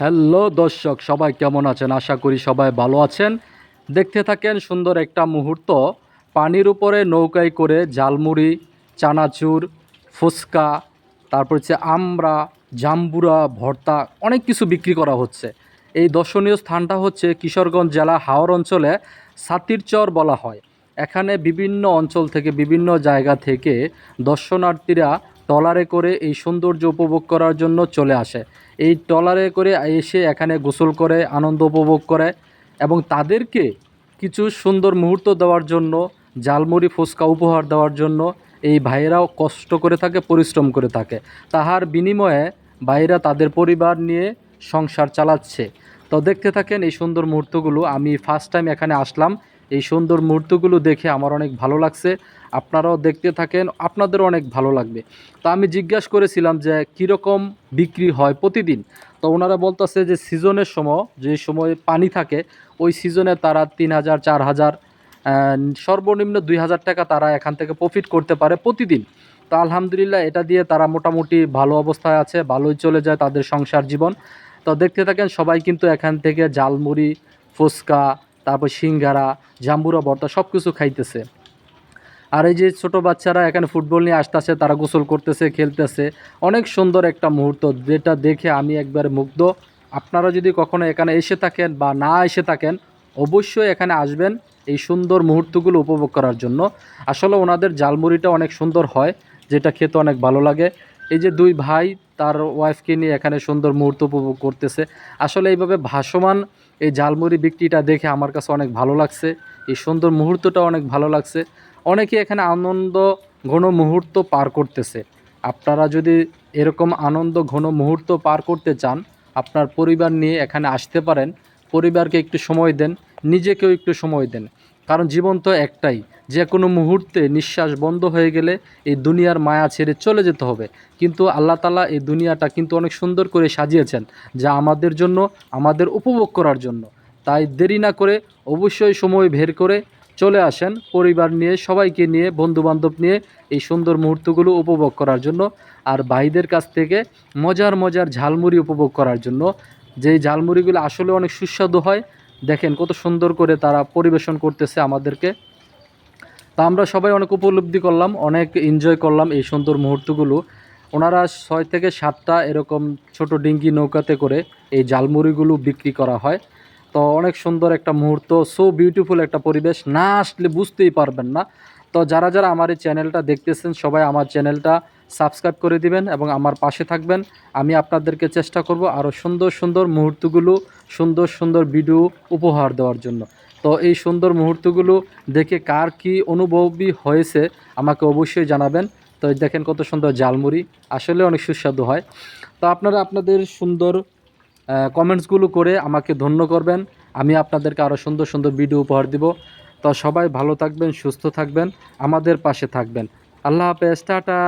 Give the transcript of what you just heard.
Hello দর্শক, সবাই কেমন আছেন? আশা করি সবাই ভালো আছেন। দেখতে থাকেন সুন্দর একটা মুহূর্ত। পানির উপরে নৌকায় করে ঝালমুড়ি, চানাচুর, ফুচকা, তারপর হচ্ছে আমরা জাম্বুরা, ভর্তা অনেক কিছু বিক্রি করা হচ্ছে। এই দর্শনীয় স্থানটা হচ্ছে কিশোরগঞ্জ জেলা হাওর অঞ্চলে সাতিরচর বলা হয়। এখানে বিভিন্ন অঞ্চল থেকে, বিভিন্ন জায়গা থেকে দর্শনার্থীরা ট্রলারে করে এই সৌন্দর্য উপভোগ করার জন্য চলে আসে। এই ট্রলারে করে এসে এখানে গোসল করে, আনন্দ উপভোগ করে এবং তাদেরকে কিছু সুন্দর মুহূর্ত দেওয়ার জন্য জালমুড়ি ফুচকা উপহার দেওয়ার জন্য এই ভাইয়েরাও কষ্ট করে থাকে, পরিশ্রম করে থাকে। তাহার বিনিময়ে ভাইয়েরা তাদের পরিবার নিয়ে সংসার চালাচ্ছে। তো দেখতে থাকেন এই সুন্দর মুহূর্তগুলো। আমি ফার্স্ট টাইম এখানে আসলাম। এই সুন্দর মুহূর্তগুলো দেখে আমার অনেক ভালো লাগছে। আপনারাও দেখতে থাকেন, আপনাদেরও অনেক ভালো লাগবে। তো আমি জিজ্ঞাসা করেছিলাম যে, কীরকম বিক্রি হয় প্রতিদিন? তো ওনারা বলতেছে যে, সিজনের সময়, যে সময় পানি থাকে, ওই সিজনে তারা তিন হাজার, চার হাজার সর্বনিম্ন দুই হাজার টাকা তারা এখান থেকে প্রফিট করতে পারে প্রতিদিন। তো আলহামদুলিল্লাহ, এটা দিয়ে তারা মোটামুটি ভালো অবস্থায় আছে, ভালোই চলে যায় তাদের সংসার জীবন। তো দেখতে থাকেন, সবাই কিন্তু এখান থেকে জালমুড়ি ফুচকা তারপর সিঙ্গারা, জাম্বুরা ভর্তা সব কিছু খাইতেছে। আর এই যে ছোট বাচ্চারা এখানে ফুটবল নিয়ে আসতেছে, তারা গোসল করতেছে, খেলতেছে। অনেক সুন্দর একটা মুহূর্ত, যেটা দেখে আমি একবার মুগ্ধ। আপনারা যদি কখনো এখানে এসে থাকেন বা না এসে থাকেন, অবশ্যই এখানে আসবেন এই সুন্দর মুহূর্তগুলো উপভোগ করার জন্য। আসলে ওনাদের জালমুড়িটা অনেক সুন্দর হয়, যেটা খেতে অনেক ভালো লাগে। এই যে দুই ভাই, তার ওয়াইফকে নিয়ে এখানে সুন্দর মুহূর্ত উপভোগ করতেছে। আসলে এইভাবে ভাসমান এই ঝালমুড়ি বিক্রিটা দেখে আমার কাছে অনেক ভালো লাগছে। এই সুন্দর মুহূর্তটা অনেক ভালো লাগছে। অনেকে এখানে আনন্দ ঘন মুহূর্ত পার করতেছে। আপনারা যদি এরকম আনন্দ ঘন মুহূর্ত পার করতে চান, আপনার পরিবার নিয়ে এখানে আসতে পারেন। পরিবারকে একটু সময় দেন, নিজেকেও একটু সময় দেন। কারণ জীবন তো একটাই। যে কোনো মুহূর্তে নিঃশ্বাস বন্ধ হয়ে গেলে এই দুনিয়ার মায়া ছেড়ে চলে যেতে হবে। কিন্তু আল্লাহ তালা এই দুনিয়াটা কিন্তু অনেক সুন্দর করে সাজিয়েছেন, যা আমাদের জন্য, আমাদের উপভোগ করার জন্য। তাই দেরি না করে অবশ্যই সময় বের করে চলে আসেন পরিবার নিয়ে, সবাইকে নিয়ে, বন্ধুবান্ধব নিয়ে এই সুন্দর মুহূর্তগুলো উপভোগ করার জন্য আর ভাইদের কাছ থেকে মজার মজার ঝালমুড়ি উপভোগ করার জন্য। যেই ঝালমুড়িগুলো আসলে অনেক সুস্বাদু হয়, দেখেন কত সুন্দর করে তারা পরিবেশন করতেছে আমাদেরকে। তা আমরা সবাই অনেক উপলব্ধি করলাম, অনেক এনজয় করলাম এই সুন্দর মুহূর্তগুলো। ওনারা ছয় থেকে সাতটা এরকম ছোট ডিঙ্গি নৌকাতে করে এই জালমুড়িগুলো বিক্রি করা হয়। তো অনেক সুন্দর একটা মুহূর্ত সো বিউটিফুল একটা পরিবেশ, না আসলে বুঝতেই পারবেন না। তো যারা যারা আমার এই চ্যানেলটা দেখতেছেন, সবাই আমার চ্যানেলটা সাবস্ক্রাইব করে দিবেন এবং আমার পাশে থাকবেন। আমি আপনাদেরকে চেষ্টা করব আরও সুন্দর সুন্দর মুহূর্তগুলো, সুন্দর সুন্দর ভিডিও উপহার দেওয়ার জন্য। তো এই সুন্দর মুহূর্তগুলো দেখে কার কি অনুভবই হয়েছে আমাকে অবশ্যই জানাবেন। তো দেখেন কত সুন্দর জালমুড়ি আসলে অনেক সুস্বাদু হয়। তো আপনারা আপনাদের সুন্দর কমেন্টসগুলো করে আমাকে ধন্য করবেন। আমি আপনাদেরকে আরও সুন্দর সুন্দর ভিডিও উপহার দিব। তো সবাই ভালো থাকবেন, সুস্থ থাকবেন, আমাদের পাশে থাকবেন। আল্লাহ হাফেজ, টাটা।